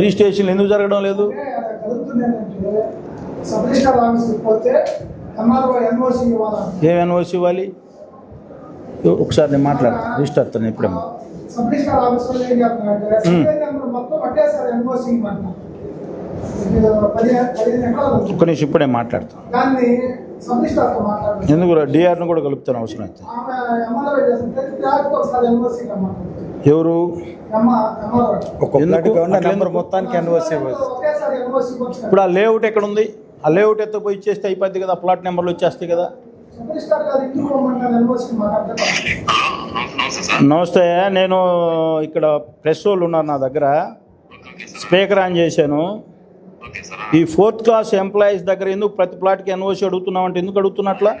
Registration ఎందుకు జరగడం లేదు? ఏం ఎన్ఓసి ఇవ్వాలి? ఒకసారి నేను మాట్లాడతాను రిజిస్టర్తో ఇప్పుడే ఒక్క నిమిషం ఇప్పుడే మాట్లాడతాను ఎందుకు డిఆర్ను కూడా కలుపుతాను అవసరం అయితే. ఎవరు? మొత్తానికి ఇప్పుడు ఆ లేఅవుట్ ఎక్కడ ఉంది ఆ లేఅవుట్ ఎత్త పోయి ఇచ్చేస్తే అయిపోద్ది కదా ప్లాట్ నెంబర్లు వచ్చేస్తాయి కదా. నమస్తే నేను ఇక్కడ ప్రెస్ వాళ్ళు ఉన్నారు నా దగ్గర. స్పీకర్ ఆన్ చేశాను. ఈ ఫోర్త్ క్లాస్ ఎంప్లాయీస్ దగ్గర ఎందుకు ప్రతి ప్లాట్కి ఎన్ఓసి అడుగుతున్నావు అంటే ఎందుకు అడుగుతున్నట్లా?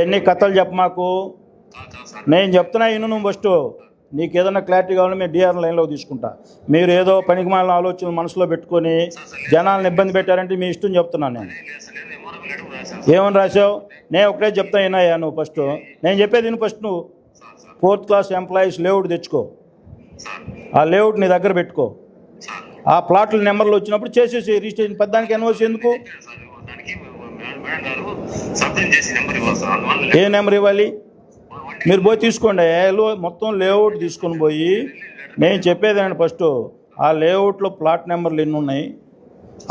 ఎన్ని కథలు చెప్ప మాకు. నేను చెప్తున్నా ఇను నువ్వు ఫస్ట్. నీకు ఏదైనా క్లారిటీ కావాలంటే మేము డిఆర్ లైన్లో తీసుకుంటా. మీరు ఏదో పనికి మాలిన ఆలోచనలు మనసులో పెట్టుకొని జనాలను ఇబ్బంది పెట్టారంటే మీ ఇష్టం చెప్తున్నాను నేను. నేను ఏమని రాసావు నేను ఒకటే చెప్తా వినయ్యా నువ్వు ఫస్ట్. నేను చెప్పేది విను ఫస్ట్ నువ్వు. ఫోర్త్ క్లాస్ ఎంప్లాయీస్ లేఅవుట్ తెచ్చుకో. ఆ లేఅవుట్ నీ దగ్గర పెట్టుకో. ఆ ప్లాట్ల నెంబర్లు వచ్చినప్పుడు చేసేసి రిజిస్ట్రేషన్. పెద్దానికి ఎన్ఓసి ఎందుకు? ఏ నెంబర్ ఇవ్వాలి? మీరు పోయి తీసుకోండి. ఏలో మొత్తం లేఅవుట్ తీసుకొని పోయి నేను చెప్పేదండి ఫస్ట్ ఆ లేఅవుట్లో ప్లాట్ నెంబర్లు ఎన్ని ఉన్నాయి?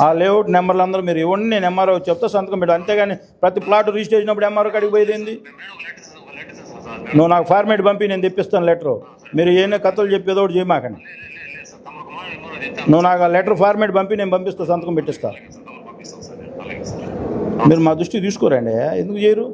ఆ లేఅవుట్ నెంబర్లు అందరూ మీరు ఇవ్వండి. నేను ఎంఆర్ఓ చెప్తా సంతకం పెట్టు అంతేగాని ప్రతి ప్లాట్ రిజిస్ట్రేషన్ చేసినప్పుడు ఎంఆర్ఓ కాడికి పోయేది నువ్వు నాకు ఫార్మేట్ పంపి నేను తెప్పిస్తాను లెటరు. మీరు ఏమైనా కథలు చెప్పేదో ఒకటి చేయమాకండి లేదు లేదు లేదు సార్ తమ కుమార్ ఎంఆర్ఓ చెప్తాను నువ్వు నాకు లెటర్ ఫార్మేట్ పంపి నేను పంపిస్తా సంతకం పెట్టిస్తా. మీరు మా దృష్టి తీసుకోరండి. ఎందుకు చేయరు?